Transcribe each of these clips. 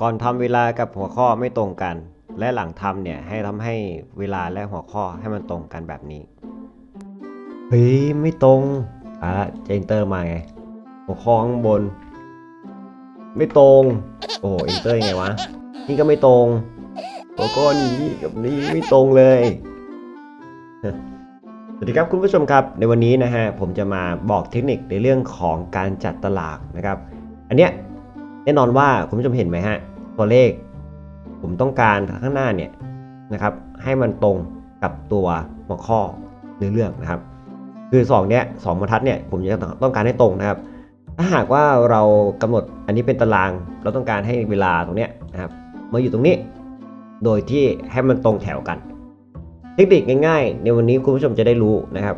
ก่อนทำเวลากับหัวข้อไม่ตรงกัน และหลังทำเนี่ยให้ทำให้เวลาและหัวข้อให้มันตรงกันแบบนี้เฮ้ยไม่ตรงอะเจนเตอร์มาไงหัวข้อข้างบน ไม่ตรง โอ้เอนเตอร์ยังไงวะนี่ก็ไม่ตรงหัวข้อนี้กับนี้ไม่ตรงเลยสวัสดีครับคุณผู้ชมครับในวันนี้นะฮะผมจะมาบอกเทคนิคในเรื่องของการจัดตลาดนะครับ อันเนี้ย แน่นอนว่าคุณผู้ชมเห็นไหมฮะตัวเลข ผมต้องการข้างหน้าเนี่ยนะครับ ให้มันตรงกับตัวหัวข้อเนื้อเรื่องนะครับ คือ2เนี้ยสองบรรทัดเนี่ยผมจะต้องการให้ตรงนะครับ ถ้าหากว่าเรากำหนดอันนี้เป็นตาราง เราต้องการให้เวลาตรงเนี้ยนะครับมาอยู่ตรงนี้ โดยที่ให้มันตรงแถวกัน เทคนิคง่ายๆ ในวันนี้คุณผู้ชมจะได้รู้นะครับ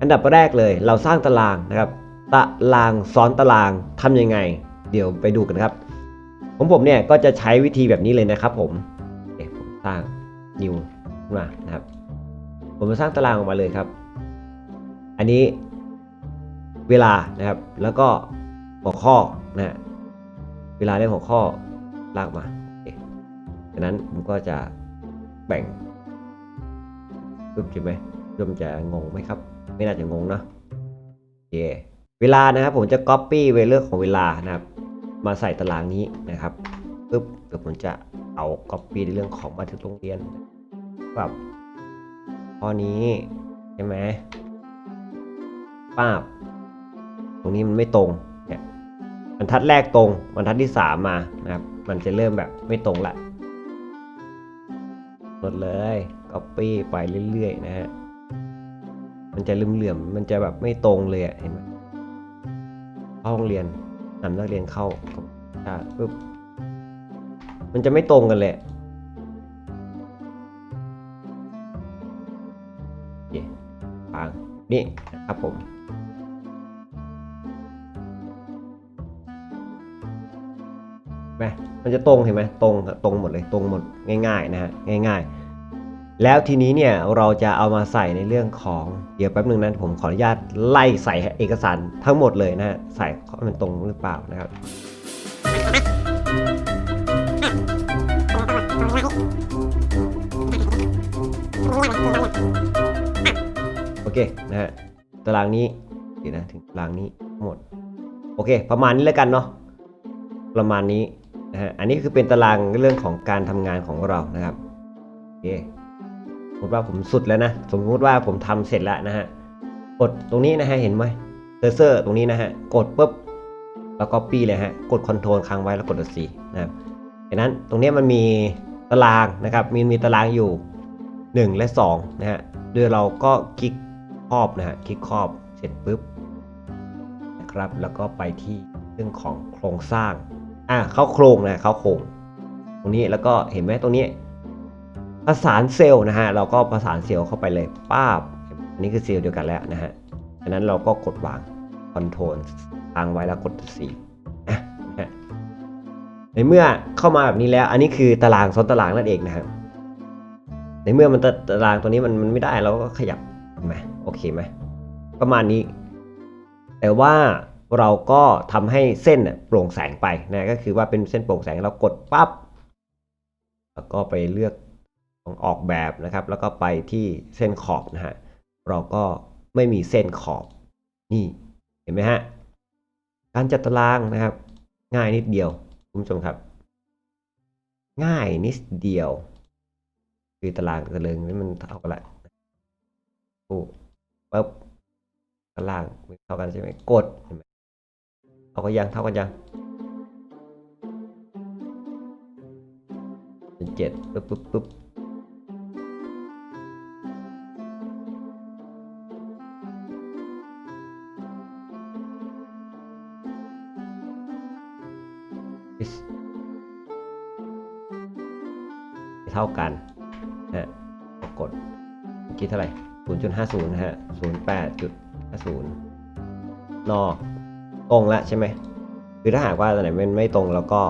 อันดับแรกเลยเราสร้างตารางนะครับตารางซ้อนตารางทำยังไง เดี๋ยวไปดูกันครับของผมเนี่ยก็จะใช้วิธีแบบนี้เลยนะครับ ผมเอ๊ะผมสร้าง new ขึ้นมานะครับ ผมจะสร้างตารางออกมาเลยครับ อันนี้เวลานะครับ แล้วก็หัวข้อนะเวลาเรื่องหัวข้อลากมาดังนั้นผมก็จะแบ่งปึ๊บใช่ไหมผู้ชมจะงงไหมครับ ไม่น่าจะงงเนอะโอเคเวลานะครับผมจะ copy เวลาของเวลานะครับ มาใส่ตารางนี้นะครับปึ๊บเดี๋ยวผมจะเอา copy ในเรื่องของบันทึกโรงเรียนแบบข้อนี้ใช่ไหมป้าบ ตรงนี้มันไม่ตรงเนี่ยบรรทัดแรกตรงบรรทัดที่สามมานะครับ มันจะเริ่มแบบไม่ตรงละหมดเลย copy ไปเรื่อยๆนะฮะ มันจะเหลื่อมๆมันจะแบบไม่ตรงเลยอะเห็นไหมเข้าห้องเรียนนำนักเรียนเข้าอ่าปุ๊บมันจะไม่ตรงกันเลยเคฟังนี่นะครับผมไหมมันจะตรงเห็นไหมตรงตรงหมดเลยตรงหมดง่ายๆนะฮะง่าย ๆ แล้วทีนี้เนี่ยเราจะเอามาใส่ในเรื่องของเดี๋ยวแป๊บนึงนะผมขออนุญาตไล่ใส่เอกสารทั้งหมดเลยนะฮะใส่ให้มันตรงหรือเปล่านะครับโอเคนะฮะตารางนี้เดี๋ยวนะถึงตารางนี้หมดโอเค ประมาณนี้แล้วกันเนาะประมาณนี้นะฮะอันนี้คือเป็นตารางเรื่องของการทำงานของเรานะครับโอเค มมติว่าผมสุดแล้วนะ สมมุติว่าผมทำเสร็จแล้วนะฮะ กดตรงนี้นะฮะ เห็นไหมเซอร์เซอร์ตรงนี้นะฮะ กดปุ๊บ แล้วก็ปี้เลยฮะ กดคอนโทรลค้างไว้แล้วกดตัว C นะครับดังนั้นตรงนี้มันมีตารางนะครับ มีมีตารางอยู่ 1 และ2นะฮะโดยเราก็คลิกครอบนะฮะ คลิกครอบเสร็จปุ๊บนะครับ แล้วก็ไปที่เรื่องของโครงสร้าง อะเข้าโครงนะเข้าโครง ตรงนี้แล้วก็เห็นไหมตรงนี้ ประสานเซลล์นะฮะเราก็ประสานเซลล์เข้าไปเลยป้าบอันนี้คือเซลล์เดียวกันแล้วนะฮะดังนั้นเราก็กดวางคอนโทรลทางไว้แล้วกด C อะนะฮะในเมื่อเข้ามาแบบนี้แล้ว อันนี้คือตารางซ้อนตารางนั่นเองนะครับในเมื่อมันตตารางตัวนี้มันมันไม่ได้เราก็ขยับไหมโอเคไหมประมาณนี้ แต่ว่าเราก็ทำให้เส้นโปร่งแสงไปนะก็คือว่าเป็นเส้นโปร่งแสงเรากดปั๊บแล้วก็ไปเลือก ของออกแบบนะครับ แล้วก็ไปที่เส้นขอบนะฮะเราก็ไม่มีเส้นขอบนี่เห็นไหมฮะการจัดตารางนะครับ ง่ายนิดเดียวคุณผู้ชมครับ ง่ายนิดเดียว คือตารางตะเลิงนี่มันเท่ากันละโอ้ปุ๊บตารางเท่ากันใช่ไหมกดเห็นไหมเท่ากันยังเท่ากันยังเป็นเจ็ดปุ๊บปุ๊บปุ๊บ เท่ากันนะฮะกดเมื่อกี้เท่าไหร่ 0.50 นะฮะ 08.50 นอตรงแล้วใช่ไหม คือถ้าหากว่าตัวไหนมันไม่ตรงเราก็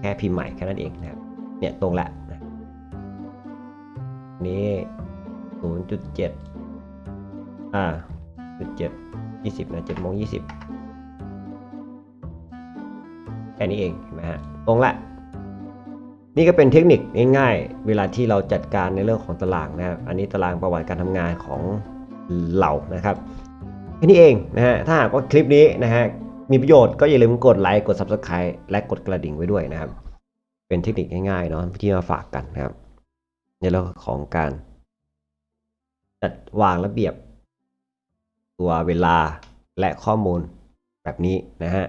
แค่พิมพ์ใหม่แค่นั้นเองนะครับ เนี่ยตรงแล้วนะนี่0.7 อ่าเจ็ดยี่สิบนะเจ็ดโมงยี่สิบ แค่นี้เองเห็นไหมฮะตรงละ นี่ก็เป็นเทคนิคง่ายๆ เวลาที่เราจัดการในเรื่องของตารางนะครับอันนี้ตารางประวัติการทำงานของเรานะครับแค่นี้เองนะฮะถ้าหากว่าคลิปนี้นะฮะมีประโยชน์ก็อย่าลืมกดไลค์กด Subscribe และกดกระดิ่งไว้ด้วยนะครับ เป็นเทคนิคง่ายๆเนาะที่มาฝากกันนะครับ ในเรื่องของการจัดวางระเบียบ ตัวเวลาและข้อมูลแบบนี้นะฮะ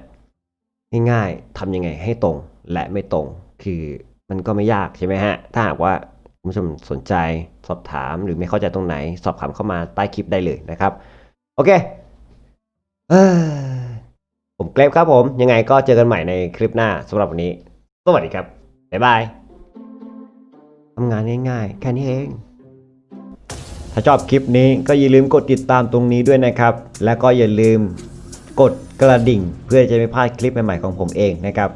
ง่ายๆทำยังไงให้ตรงและไม่ตรง คือมันก็ไม่ยากใช่ไหมฮะ ถ้าหากว่าคุณผู้ชมสนใจสอบถามหรือไม่เข้าใจตรงไหน สอบถามเข้ามาใต้คลิปได้เลยนะครับ โอเคเออผมเกรฟครับผม ยังไงก็เจอกันใหม่ในคลิปหน้าสำหรับวันนี้ สวัสดีครับ บ๊ายบายทำงานง่ายๆ แค่นี้เอง ถ้าชอบคลิปนี้ก็อย่าลืมกดติดตามตรงนี้ด้วยนะครับ แล้วก็อย่าลืมกด กระดิ่ง เพื่อจะไม่พลาดคลิปใหม่ๆของผมเองนะครับ